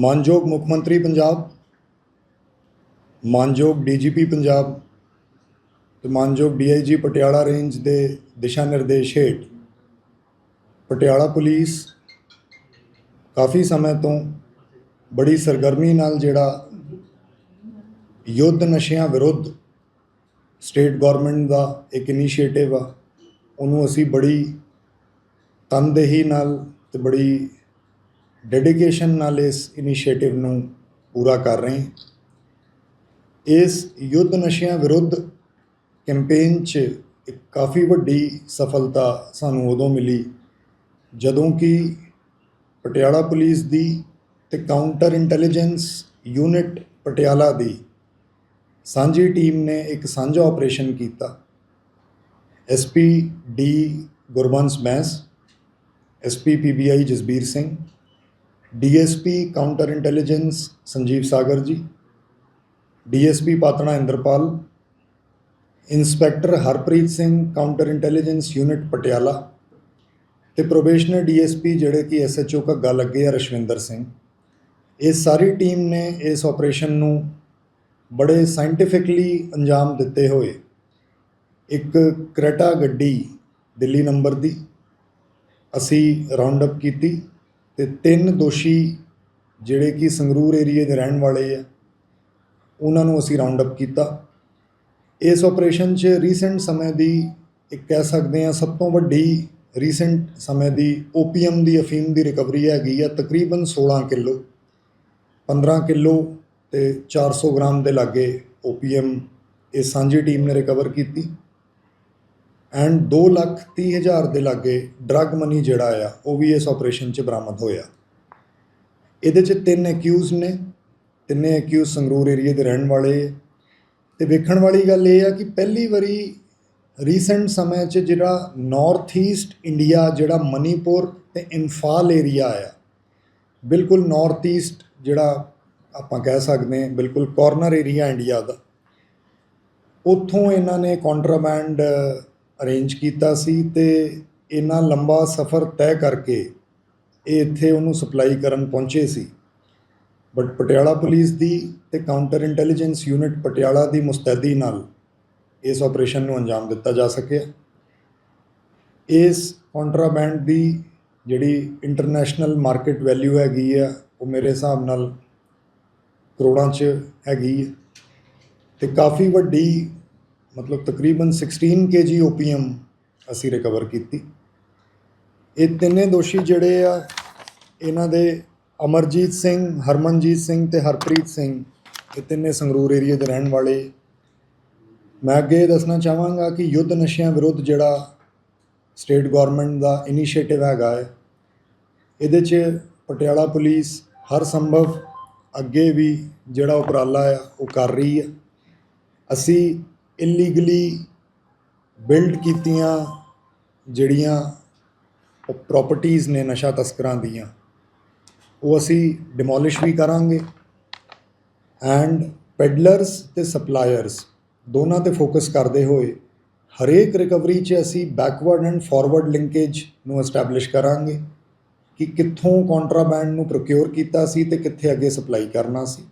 ਮਾਨਯੋਗ ਮੁੱਖ ਮੰਤਰੀ ਪੰਜਾਬ, ਮਾਨਯੋਗ ਡੀਜੀਪੀ ਪੰਜਾਬ ਤੇ ਮਾਨਯੋਗ ਡੀਆਈਜੀ ਪਟਿਆਲਾ ਰੇਂਜ ਦੇ ਦਿਸ਼ਾ ਨਿਰਦੇਸ਼ ਹੇਠ ਪਟਿਆਲਾ ਪੁਲਿਸ ਕਾਫੀ ਸਮੇਂ ਤੋਂ ਬੜੀ ਸਰਗਰਮੀ ਨਾਲ ਜਿਹੜਾ ਯੁੱਧ ਨਸ਼ਿਆਂ ਵਿਰੁੱਧ ਸਟੇਟ ਗਵਰਨਮੈਂਟ ਦਾ ਇੱਕ ਇਨੀਸ਼ੀਏਟਿਵ ਆ, ਉਹਨੂੰ ਅਸੀਂ ਬੜੀ ਤਨਦੇਹੀ ਨਾਲ ਤੇ ਬੜੀ ਡੈਡੀਕੇਸ਼ਨ ਨਾਲ ਇਸ ਇਨੀਸ਼ੀਏਟਿਵ ਨੂੰ ਪੂਰਾ ਕਰ ਰਹੇ ਹਾਂ। ਇਸ ਯੁੱਧ ਨਸ਼ਿਆਂ ਵਿਰੁੱਧ ਕੈਂਪੇਨ 'ਚ ਇੱਕ ਕਾਫੀ ਵੱਡੀ ਸਫਲਤਾ ਸਾਨੂੰ ਉਦੋਂ ਮਿਲੀ ਜਦੋਂ ਕਿ ਪਟਿਆਲਾ ਪੁਲਿਸ ਦੀ ਤੇ ਕਾਊਂਟਰ ਇੰਟੈਲੀਜੈਂਸ ਯੂਨਿਟ ਪਟਿਆਲਾ ਦੀ ਸਾਂਝੀ ਟੀਮ ਨੇ ਇੱਕ ਸਾਂਝਾ ਆਪਰੇਸ਼ਨ ਕੀਤਾ। S P D Gurbans Bains S P P B I Jasbir Singh D S P counter intelligence Sanjeev Sagar ji, D S P ਪਾਤਣਾ Inderpal, inspector Harpreet Singh counter intelligence unit Patiala ਤੇ probationer DSP ਜਿਹੜੇ ਕਿ SHO ਘੱਗਾ ਲੱਗੇ ਆ ਰਸ਼ਵਿੰਦਰ ਸਿੰਘ। ਇਹ ਸਾਰੀ team ਨੇ ਇਸ operation ਨੂੰ ਬੜੇ ਸਾਇੰਟੀਫਿਕਲੀ ਅੰਜਾਮ ਦਿੱਤੇ ਹੋਏ। ਇੱਕ ਕਰੇਟਾ ਗੱਡੀ ਦਿੱਲੀ ਨੰਬਰ ਦੀ ਅਸੀਂ ਰਾਉਂਡ ਅਪ ਕੀਤੀ। ਤੇ ਤਿੰਨ ਦੋਸ਼ੀ ਜਿਹੜੇ ਕਿ ਸੰਗਰੂਰ ਏਰੀਏ ਦੇ ਰਹਿਣ ਵਾਲੇ ਆ, ਉਹਨਾਂ ਨੂੰ ਅਸੀਂ ਰਾਉਂਡ ਅਪ ਕੀਤਾ। ਇਸ ਆਪਰੇਸ਼ਨ 'ਚ ਰੀਸੈਂਟ ਸਮੇਂ ਦੀ ਇੱਕ ਕਹਿ ਸਕਦੇ ਆ ਸਭ ਤੋਂ ਵੱਡੀ ਰੀਸੈਂਟ ਸਮੇਂ ਦੀ ਓਪੀਐਮ ਦੀ ਅਫੀਮ ਦੀ ਰਿਕਵਰੀ ਹੈਗੀ ਆ ਤਕਰੀਬਨ 16 ਕਿਲੋ 15 ਕਿਲੋ ਤੇ 400 ਗ੍ਰਾਮ ਦੇ ਲਾਗੇ ਓਪੀਐਮ ਇਹ ਸਾਂਝੀ ਟੀਮ ਨੇ ਰਿਕਵਰ ਕੀਤੀ। ਐਂਡ 2 ਲੱਖ 30 ਹਜ਼ਾਰ ਦੇ ਲਾਗੇ ਡਰੱਗ ਮਨੀ ਜਿਹੜਾ ਆ, ਉਹ ਵੀ ਇਸ ਆਪਰੇਸ਼ਨ 'ਚ ਬਰਾਮਦ ਹੋਇਆ। ਇਹਦੇ 'ਚ ਤਿੰਨ ਐਕਿਊਜ਼ ਨੇ, ਤਿੰਨੇ ਐਕਿਊਜ਼ ਸੰਗਰੂਰ ਏਰੀਏ ਦੇ ਰਹਿਣ ਵਾਲੇ ਆ। ਤੇ ਵੇਖਣ ਵਾਲੀ ਗੱਲ ਇਹ ਆ ਕਿ ਪਹਿਲੀ ਵਾਰੀ ਰੀਸੈਂਟ ਸਮੇਂ 'ਚ ਜਿਹੜਾ ਨਾਰਥ ਈਸਟ ਇੰਡੀਆ ਜਿਹੜਾ ਮਨੀਪੁਰ ਤੇ ਇੰਫਾਲ ਏਰੀਆ ਆ, ਬਿਲਕੁਲ ਨਾਰਥ ਈਸਟ ਜਿਹੜਾ ਆਪਾਂ ਕਹਿ ਸਕਦੇ ਹਾਂ, ਬਿਲਕੁਲ ਕਾਰਨਰ ਏਰੀਆ ਇੰਡੀਆ ਦਾ, ਉੱਥੋਂ ਇਹਨਾਂ ਨੇ ਕੰਟਰਾਬੈਂਡ ਅਰੇਂਜ ਕੀਤਾ ਸੀ ਤੇ ਇੰਨਾ ਲੰਬਾ ਸਫ਼ਰ ਤੈਅ ਕਰਕੇ ਇਹ ਇੱਥੇ ਉਹਨੂੰ ਸਪਲਾਈ ਕਰਨ ਪਹੁੰਚੇ ਸੀ। ਬਟ ਪਟਿਆਲਾ ਪੁਲਿਸ ਦੀ ਤੇ ਕਾਊਂਟਰ ਇੰਟੈਲੀਜੈਂਸ ਯੂਨਿਟ ਪਟਿਆਲਾ ਦੀ ਮੁਸਤੈਦੀ ਨਾਲ ਇਸ ਆਪਰੇਸ਼ਨ ਨੂੰ ਅੰਜਾਮ ਦਿੱਤਾ ਜਾ ਸਕਿਆ। ਇਸ ਕੰਟਰਾਬੈਂਡ ਦੀ ਜਿਹੜੀ ਇੰਟਰਨੈਸ਼ਨਲ ਮਾਰਕੀਟ ਵੈਲਿਊ ਹੈਗੀ ਆ, ਉਹ ਮੇਰੇ ਹਿਸਾਬ ਨਾਲ ਕਰੋੜਾਂ 'ਚ ਹੈਗੀ ਹੈ ਤੇ ਕਾਫੀ ਵੱਡੀ ਮਤਲਬ ਤਕਰੀਬਨ 16 kg ਓਪੀਐਮ ਅਸੀਂ ਰਿਕਵਰ ਕੀਤੀ। ਇਹ ਤਿੰਨੇ ਦੋਸ਼ੀ ਜਿਹੜੇ ਆ, ਇਹਨਾਂ ਦੇ ਅਮਰਜੀਤ ਸਿੰਘ, ਹਰਮਨਜੀਤ ਸਿੰਘ ਤੇ ਹਰਪ੍ਰੀਤ ਸਿੰਘ, ਇਹ ਤਿੰਨੇ ਸੰਗਰੂਰ ਏਰੀਆ ਦੇ ਰਹਿਣ ਵਾਲੇ। ਮੈਂ ਅੱਗੇ ਇਹ ਦੱਸਣਾ ਚਾਹਾਂਗਾ ਕਿ ਯੁੱਧ ਨਸ਼ਿਆਂ ਵਿਰੁੱਧ ਜਿਹੜਾ ਸਟੇਟ ਗਵਰਨਮੈਂਟ ਦਾ ਇਨੀਸ਼ੀਏਟਿਵ ਹੈਗਾ ਹੈ, ਇਹਦੇ 'ਚ ਪਟਿਆਲਾ ਪੁਲਿਸ ਹਰ ਸੰਭਵ ਅੱਗੇ ਵੀ ਜਿਹੜਾ ਉਪਰਾਲਾ ਆ, ਉਹ ਕਰ ਰਹੀ ਆ ਅਸੀਂ ਇਲੀਗਲੀ ਬਿਲਡ ਕੀਤੀਆਂ ਜਿਹੜੀਆਂ ਪ੍ਰਾਪਰਟੀਆਂ ਨੇ ਨਸ਼ਾ ਤਸਕਰਾਂ ਦੀਆਂ, ਉਹ ਅਸੀਂ ਡਿਮੋਲਿਸ਼ ਵੀ ਕਰਾਂਗੇ ਐਂਡ ਪੈਡਲਰਸ ਤੇ ਸਪਲਾਇਰਸ ਦੋਨਾਂ ਤੇ ਫੋਕਸ ਕਰਦੇ ਹੋਏ ਹਰੇਕ ਰਿਕਵਰੀ 'ਚ ਅਸੀਂ ਬੈਕਵਰਡ ਐਂਡ ਫਾਰਵਰਡ ਲਿੰਕੇਜ ਨੂੰ ਐਸਟੈਬਲਿਸ਼ ਕਰਾਂਗੇ ਕਿ ਕਿੱਥੋਂ ਕੰਟਰਾਬੈਂਡ ਨੂੰ ਪ੍ਰੋਕਿਉਰ ਕੀਤਾ ਸੀ ਤੇ ਕਿੱਥੇ ਅੱਗੇ ਸਪਲਾਈ ਕਰਨਾ ਸੀ।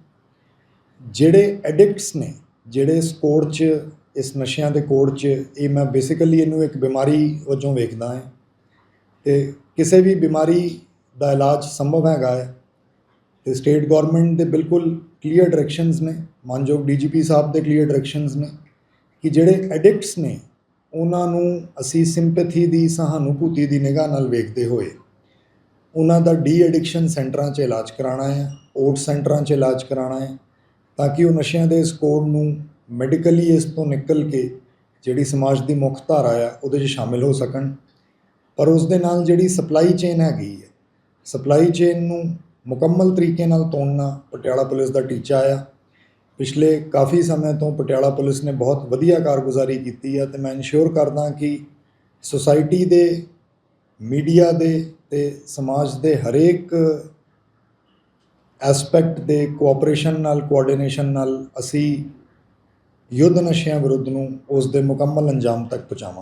ਜਿਹੜੇ ਐਡਿਕਟਸ ਨੇ ਜਿਹੜੇ ਇਸ ਕੋਡ 'ਚ, ਇਸ ਨਸ਼ਿਆਂ ਦੇ ਕੋਡ 'ਚ, ਇਹ ਮੈਂ ਬੇਸਿਕਲੀ ਇਹਨੂੰ ਇੱਕ ਬਿਮਾਰੀ ਵਜੋਂ ਵੇਖਦਾ ਹਾਂ। ਤੇ ਕਿਸੇ ਵੀ ਬਿਮਾਰੀ ਦਾ ਇਲਾਜ ਸੰਭਵ ਹੈਗਾ ਹੈ। ਤੇ ਸਟੇਟ ਗਵਰਨਮੈਂਟ ਦੇ ਬਿਲਕੁਲ ਕਲੀਅਰ ਡਾਇਰੈਕਸ਼ਨਸ ਨੇ, ਮਾਨਯੋਗ ਡੀਜੀਪੀ ਸਾਹਿਬ ਦੇ ਕਲੀਅਰ ਡਾਇਰੈਕਸ਼ਨਸ ਨੇ ਕਿ ਜਿਹੜੇ ਐਡਿਕਟਸ ਨੇ, ਉਹਨਾਂ ਨੂੰ ਅਸੀਂ ਸਿੰਪੈਥੀ ਦੀ, ਸਹਾਨੁਭੂਤੀ ਦੀ ਨਿਗਾਹ ਨਾਲ ਵੇਖਦੇ ਹੋਏ ਉਹਨਾਂ ਦਾ ਡੀ ਐਡਿਕਸ਼ਨ ਸੈਂਟਰਾਂ 'ਚ ਇਲਾਜ ਕਰਾਉਣਾ ਹੈ ਓਟ ਸੈਂਟਰਾਂ 'ਚ ਇਲਾਜ ਕਰਾਉਣਾ ਹੈ। ਤਾਂ ਕਿ ਉਹ ਨਸ਼ਿਆਂ ਦੇ ਇਸ ਕੋਡ ਨੂੰ ਮੈਡੀਕਲੀ ਇਸ ਤੋਂ ਨਿਕਲ ਕੇ ਜਿਹੜੀ ਸਮਾਜ ਦੀ ਮੁੱਖ ਧਾਰਾ ਆ, ਉਹਦੇ 'ਚ ਸ਼ਾਮਿਲ ਹੋ ਸਕਣ। ਪਰ ਉਸ ਦੇ ਨਾਲ ਜਿਹੜੀ ਸਪਲਾਈ ਚੇਨ ਹੈਗੀ ਹੈ ਸਪਲਾਈ ਚੇਨ ਨੂੰ ਮੁਕੰਮਲ ਤਰੀਕੇ ਨਾਲ ਤੋੜਨਾ ਪਟਿਆਲਾ ਪੁਲਿਸ ਦਾ ਟੀਚਾ ਆ। ਪਿਛਲੇ ਕਾਫੀ ਸਮੇਂ ਤੋਂ ਪਟਿਆਲਾ ਪੁਲਿਸ ਨੇ ਬਹੁਤ ਵਧੀਆ ਕਾਰਗੁਜ਼ਾਰੀ ਕੀਤੀ ਆ ਤੇ ਮੈਂ ਇਨਸ਼ੋਰ ਕਰਦਾ ਕਿ ਸੋਸਾਇਟੀ ਦੇ ਮੀਡੀਆ ਦੇ ਤੇ ਸਮਾਜ ਦੇ ਹਰੇਕ ਐਸਪੈਕਟ ਦੇ ਕੋਆਪਰੇਸ਼ਨ ਨਾਲ ਕੋਆਰਡੀਨੇਸ਼ਨ ਨਾਲ ਅਸੀਂ ਯੁੱਧ ਨਸ਼ਿਆਂ ਵਿਰੁੱਧ ਨੂੰ ਉਸ ਦੇ ਮੁਕੰਮਲ ਅੰਜਾਮ ਤੱਕ ਪਹੁੰਚਾਵਾਂਗੇ।